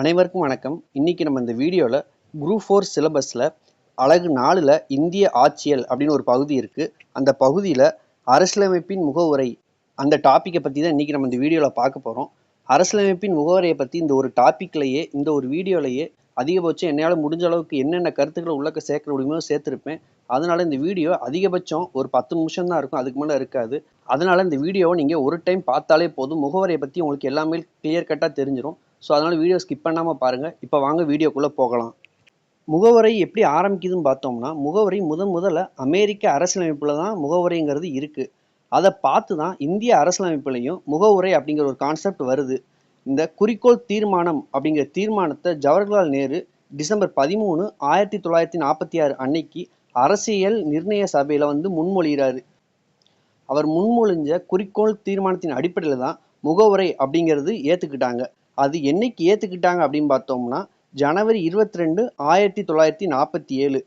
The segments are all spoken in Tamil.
அனைவருக்கும் வணக்கம். இன்னைக்கு நம்ம இந்த வீடியோவில் குரூப் ஃபோர் சிலபஸில் அழகு நாலில் இந்திய ஆட்சியல் அப்படின்னு ஒரு பகுதி இருக்குது அந்த பகுதியில் அரசியலமைப்பின் முகவுரை அந்த டாப்பிக்கை பற்றி தான் இன்றைக்கி நம்ம இந்த வீடியோவில் பார்க்க போகிறோம் அரசியலமைப்பின் முகவரையை பற்றி இந்த ஒரு டாப்பிக்லேயே இந்த ஒரு வீடியோலையே அதிகபட்சம் என்னால் முடிஞ்ச அளவுக்கு என்னென்ன கருத்துக்களை உள்ளக்க சேர்க்க முடியுமோ சேர்த்துருப்பேன். அதனால் இந்த வீடியோ அதிகபட்சம் ஒரு பத்து நிமிஷம் தான் இருக்கும். அதுக்கு மேலே இருக்காது. அதனால் இந்த வீடியோவை நீங்கள் ஒரு டைம் பார்த்தாலே போதும். முகவரியை பற்றி உங்களுக்கு எல்லாமே கிளியர் கட்டாக தெரிஞ்சிடும் ஸோ அதனால் வீடியோ ஸ்கிப் பண்ணாமல் பாருங்கள் இப்போ வாங்க வீடியோக்குள்ளே போகலாம். முகவரை எப்படி ஆரம்பிக்குதுன்னு பார்த்தோம்னா முகவரி முதன் முதல்ல அமெரிக்க அரசியலமைப்பில் தான் முகவரிங்கிறது இருக்குது அதை பார்த்து தான் இந்திய அரசியலமைப்புலையும் முகவுரை அப்படிங்கிற ஒரு கான்செப்ட் வருது. இந்த குறிக்கோள் தீர்மானம் அப்படிங்கிற தீர்மானத்தை ஜவஹர்லால் நேரு டிசம்பர் பதிமூணு ஆயிரத்தி தொள்ளாயிரத்தி நாற்பத்தி ஆறு அன்னைக்கு அரசியல் நிர்ணய சபையில் வந்து முன்மொழிகிறாரு. அவர் முன்மொழிஞ்ச குறிக்கோள் தீர்மானத்தின் அடிப்படையில் தான் முகவுரை அப்படிங்கிறது ஏற்றுக்கிட்டாங்க அது என்னைக்கு ஏற்றுக்கிட்டாங்க அப்படின்னு பார்த்தோம்னா ஜனவரி இருபத்தி ரெண்டு ஆயிரத்தி தொள்ளாயிரத்தி நாற்பத்தி ஏழு.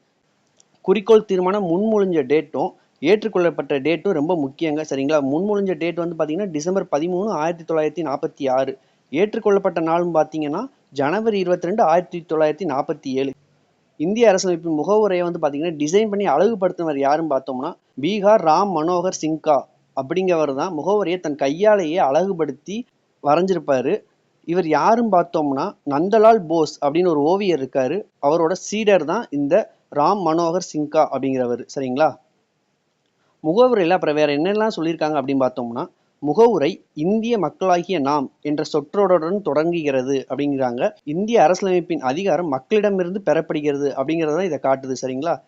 குறிக்கோள் தீர்மானம் முன்மொழிஞ்ச டேட்டும் ஏற்றுக்கொள்ளப்பட்ட டேட்டும் ரொம்ப முக்கியங்க சரிங்களா? முன்மொழிஞ்ச டேட் வந்து பார்த்தீங்கன்னா டிசம்பர் பதிமூணு ஆயிரத்தி தொள்ளாயிரத்தி நாற்பத்தி ஆறு. ஏற்றுக்கொள்ளப்பட்ட நாளும் பார்த்தீங்கன்னா ஜனவரி இருபத்தி ரெண்டு ஆயிரத்தி தொள்ளாயிரத்தி நாற்பத்தி ஏழு. இந்திய அரசமைப்பின் முகவுரையை வந்து பார்த்தீங்கன்னா டிசைன் பண்ணி அழகுபடுத்தினவர் யாருன்னு பார்த்தோம்னா பீகார் ராம் மனோகர் சிங்கா அப்படிங்கிறவர் தான் முகவுரையை தன் கையாலேயே அழகுபடுத்தி வரைஞ்சிருப்பாரு. இவர் யாரும் பார்த்தோம்னா நந்தலால் போஸ் அப்படின்னு ஒரு ஓவியர் இருக்காரு. அவரோட சீடர் தான் இந்த ராம் மனோகர் சிங்கா அப்படிங்கிறவர். சரிங்களா? முகவுரையில் அப்புறம் வேற என்னெல்லாம் சொல்லியிருக்காங்க அப்படின்னு பார்த்தோம்னா முகவுரை இந்திய மக்களாகிய நாம் என்ற சொற்றொடருடன் தொடங்குகிறது அப்படிங்கிறாங்க. இந்திய அரசியலமைப்பின் அதிகாரம் மக்களிடமிருந்து பெறப்படுகிறது அப்படிங்கிறத இதை காட்டுது. சரிங்களா?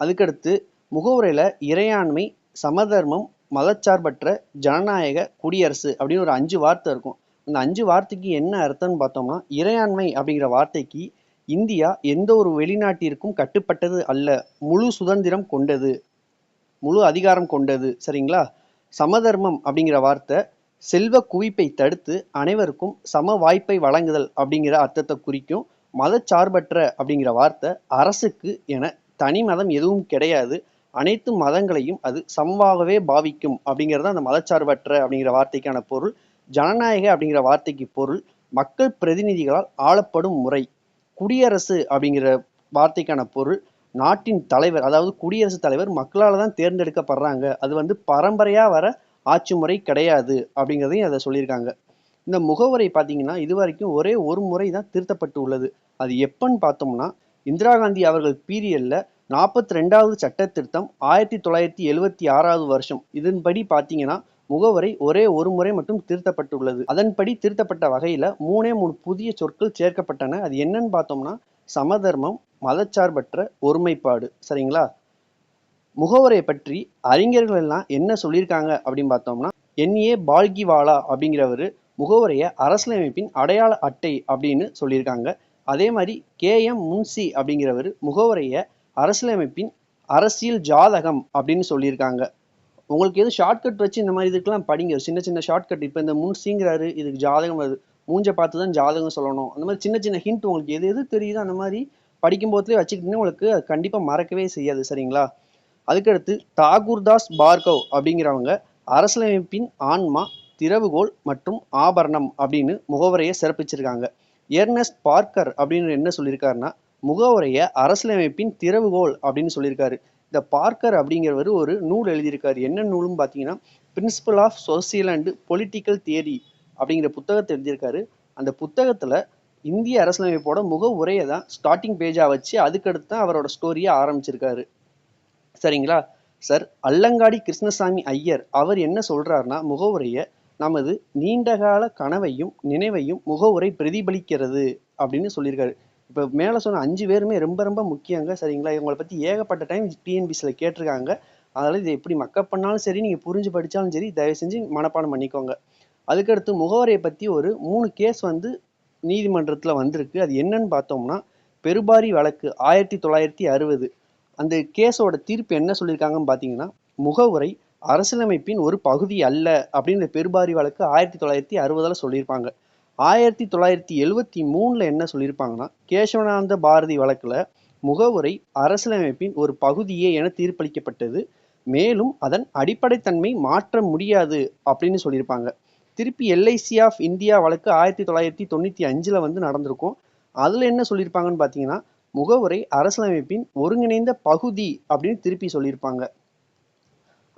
அதுக்கடுத்து முகவுரையில் இறையாண்மை சமதர்மம் மதச்சார்பற்ற ஜனநாயக குடியரசு அப்படின்னு ஒரு அஞ்சு வார்த்தை இருக்கும். அந்த அஞ்சு வார்த்தைக்கு என்ன அர்த்தம்னு பார்த்தோம்னா இறையாண்மை அப்படிங்கிற வார்த்தைக்கு இந்தியா எந்த ஒரு வெளிநாட்டிற்கும் கட்டுப்பட்டது அல்ல. முழு சுதந்திரம் கொண்டது. முழு அதிகாரம் கொண்டது. சரிங்களா? சமதர்மம் அப்படிங்கிற வார்த்தை செல்வ குவிப்பை தடுத்து அனைவருக்கும் சம வாய்ப்பை வழங்குதல் அப்படிங்கிற அர்த்தத்தை குறிக்கும் மதச்சார்பற்ற அப்படிங்கிற வார்த்தை அரசுக்கு என தனி மதம் எதுவும் கிடையாது. அனைத்து மதங்களையும் அது சமமாகவே பாவிக்கும் அப்படிங்கிறது அந்த மதச்சார்பற்ற அப்படிங்கிற வார்த்தைக்கான பொருள். ஜனநாயக அப்படிங்கிற வார்த்தைக்கு பொருள் மக்கள் பிரதிநிதிகளால் ஆளப்படும் முறை. குடியரசு அப்படிங்கிற வார்த்தைக்கான பொருள் நாட்டின் தலைவர் அதாவது குடியரசுத் தலைவர் மக்களால் தான் தேர்ந்தெடுக்கப்படுறாங்க. அது வந்து பரம்பரையாக வர ஆட்சி முறை கிடையாது அப்படிங்கிறதையும் அதை சொல்லியிருக்காங்க. இந்த முகவரை பார்த்தீங்கன்னா இது வரைக்கும் ஒரே ஒரு முறை தான் திருத்தப்பட்டு உள்ளது. அது எப்பன்னு பார்த்தோம்னா இந்திரா காந்தி அவர்கள் பீரியடில் நாற்பத்தி ரெண்டாவது சட்ட திருத்தம் ஆயிரத்தி தொள்ளாயிரத்தி எழுவத்தி ஆறாவது வருஷம். இதன்படி பார்த்தீங்கன்னா முகவரை ஒரே ஒரு முறை மட்டும் திருத்தப்பட்டுள்ளது. அதன்படி திருத்தப்பட்ட வகையில மூணே மூணு புதிய சொற்கள் சேர்க்கப்பட்டன. அது என்னன்னு பார்த்தோம்னா சமதர்மம் மதச்சார்பற்ற ஒருமைப்பாடு. சரிங்களா? முகவரை பற்றி அறிஞர்கள் எல்லாம் என்ன சொல்லியிருக்காங்க அப்படின்னு பார்த்தோம்னா என்ஏ பால்கிவாலா அப்படிங்கிறவர் முகவரையை அரசியலமைப்பின் அடையாள அட்டை அப்படின்னு சொல்லியிருக்காங்க. அதே மாதிரி கே எம் முன்சி அப்படிங்கிறவர் முகவரையை அரசியலமைப்பின் அரசியல் ஜாதகம் அப்படின்னு சொல்லியிருக்காங்க. உங்களுக்கு எது ஷார்ட்கட் வச்சு இந்த மாதிரி இதுக்கெல்லாம் படிங்க. சின்ன சின்ன ஷார்ட்கட் இப்போ இந்த முன்சிங்கிறாரு இதுக்கு ஜாதகம் வருது. மூஞ்சை பார்த்து தான் ஜாதகம் சொல்லணும். அந்த மாதிரி சின்ன சின்ன ஹிண்ட் உங்களுக்கு எது எது தெரியுதோ அந்த மாதிரி படிக்கும் போதுலேயே வச்சுக்கிட்டீங்கன்னா உங்களுக்கு அது கண்டிப்பாக மறக்கவே செய்யாது. சரிங்களா? அதுக்கடுத்து தாகூர்தாஸ் பார்கவ் அப்படிங்கிறவங்க அரசியலமைப்பின் ஆன்மா திறவுகோல் மற்றும் ஆபரணம் அப்படின்னு முகவரையை சிறப்பிச்சிருக்காங்க. எர்னஸ்ட் பார்க்கர் அப்படின்னு என்ன சொல்லியிருக்காருன்னா முகவரையை அரசியலமைப்பின் திறவுகோல் அப்படின்னு சொல்லியிருக்காரு. இந்த பார்க்கர் அப்படிங்கிறவர் ஒரு நூல் எழுதியிருக்காரு. என்ன நூலும் பார்த்தீங்கன்னா principle of social and political theory அப்படிங்கிற புத்தகத்தை எழுதியிருக்காரு. அந்த புத்தகத்தில் இந்திய அரசியலமைப்போட முக உரையை தான் ஸ்டார்டிங் பேஜாக வச்சு அதுக்கடுத்து தான் அவரோட ஸ்டோரியை ஆரம்பிச்சிருக்காரு. சரிங்களா? சார் அல்லங்காடி கிருஷ்ணசாமி ஐயர் அவர் என்ன சொல்றாருன்னா முகவுரையை நமது நீண்டகால கனவையும் நினைவையும் முகவுரை பிரதிபலிக்கிறது அப்படின்னு சொல்லியிருக்காரு. இப்போ மேலே சொன்ன அஞ்சு பேருமே ரொம்ப ரொம்ப முக்கியங்க சரிங்களா? இவங்களை பற்றி ஏகப்பட்ட டைம் டிஎன்பிசியில் கேட்டிருக்காங்க. அதனால் இதை எப்படி மக்கப் பண்ணாலும் சரி நீங்கள் புரிஞ்சு படித்தாலும் சரி தயவு செஞ்சு மனப்பாடம் பண்ணிக்கோங்க. அதுக்கடுத்து முகவரியை பற்றி ஒரு மூணு கேஸ் வந்து நீதிமன்றத்தில் வந்திருக்கு. அது என்னன்னு பார்த்தோம்னா பெருபாரி வழக்கு ஆயிரத்தி தொள்ளாயிரத்தி அறுபது. அந்த கேஸோட தீர்ப்பு என்ன சொல்லியிருக்காங்கன்னு பார்த்தீங்கன்னா முகவுரை அரசியலமைப்பின் ஒரு பகுதி அல்ல அப்படின்னு பெருபாரி வழக்கு ஆயிரத்தி தொள்ளாயிரத்தி அறுபதில் சொல்லியிருப்பாங்க. ஆயிரத்தி தொள்ளாயிரத்தி எழுவத்தி மூணில் என்ன சொல்லியிருப்பாங்கன்னா கேசவனானந்த பாரதி வழக்கில் முகவுரை அரசியலமைப்பின் ஒரு பகுதியே என தீர்ப்பளிக்கப்பட்டது. மேலும் அதன் அடிப்படைத்தன்மை மாற்ற முடியாது அப்படின்னு சொல்லியிருப்பாங்க. திருப்பி எல்ஐசி ஆஃப் இந்தியா வழக்கு ஆயிரத்தி தொள்ளாயிரத்தி தொண்ணூற்றி அஞ்சில் வந்து நடந்திருக்கும். அதில் என்ன சொல்லியிருப்பாங்கன்னு பார்த்தீங்கன்னா முகவுரை அரசியலமைப்பின் ஒருங்கிணைந்த பகுதி அப்படின்னு திருப்பி சொல்லியிருப்பாங்க.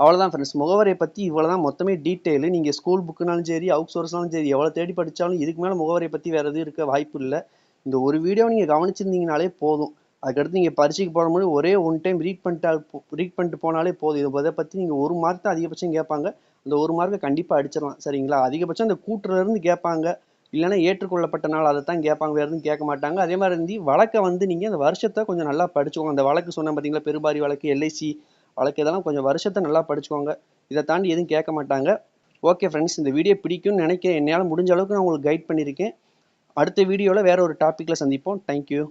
அவ்வளோதான் ஃப்ரெண்ட்ஸ் முகவரியை பற்றி இவ்வளோ தான் மொத்தமே டீட்டெயிலு நீங்கள் ஸ்கூல் புக்குனாலும் சரி அவுட் சோர்ஸ்னாலும் சரி எவ்வளோ தேடி படித்தாலும் இதுக்கு மேலே முகவரியை பற்றி வேறு எதுவும் இருக்க வாய்ப்பு இல்லை. இந்த ஒரு வீடியோ நீங்கள் கவனிச்சிருந்தீங்கனாலே போதும். அதுக்கடுத்து நீங்கள் பரீட்சைக்கு போகும்போது ஒரே ஒன் டைம் ரீட் பண்ணிட்டா ரீட் பண்ணிட்டு போனாலே போதும். இதை அதை பற்றி நீங்கள் ஒரு மார்க் தான் அதிகபட்சம் கேட்பாங்க. அந்த ஒரு மார்க்கை கண்டிப்பாக அடிச்சிடலாம். சரிங்களா? அதிகபட்சம் அந்த கூட்டுலேருந்து கேட்பாங்க. இல்லைன்னா ஏற்றுக்கொள்ளப்பட்ட நாள் அதை தான் கேட்பாங்க. வேறு எதுவும் கேட்க மாட்டாங்க. அதே மாதிரி இருந்து வழக்கை வந்து நீங்கள் அந்த வருஷத்தை கொஞ்சம் நல்லா படிச்சுக்கோங்க. அந்த வழக்கு சொன்ன பார்த்தீங்களா பெருபாரி வழக்கு எல்ஐசி வழக்கு இதெல்லாம் கொஞ்சம் வருஷத்தை நல்லா படிச்சுக்கோங்க. இதை தாண்டி எதுவும் கேட்க மாட்டாங்க. ஓகே ஃப்ரெண்ட்ஸ் இந்த வீடியோ பிடிக்கும்னு நினைக்கிறேன். என்னால் முடிஞ்ச அளவுக்கு நான் உங்களுக்கு கைட் பண்ணியிருக்கேன். அடுத்த வீடியோவில் வேறு ஒரு டாப்பிக்கில் சந்திப்போம். தேங்க்யூ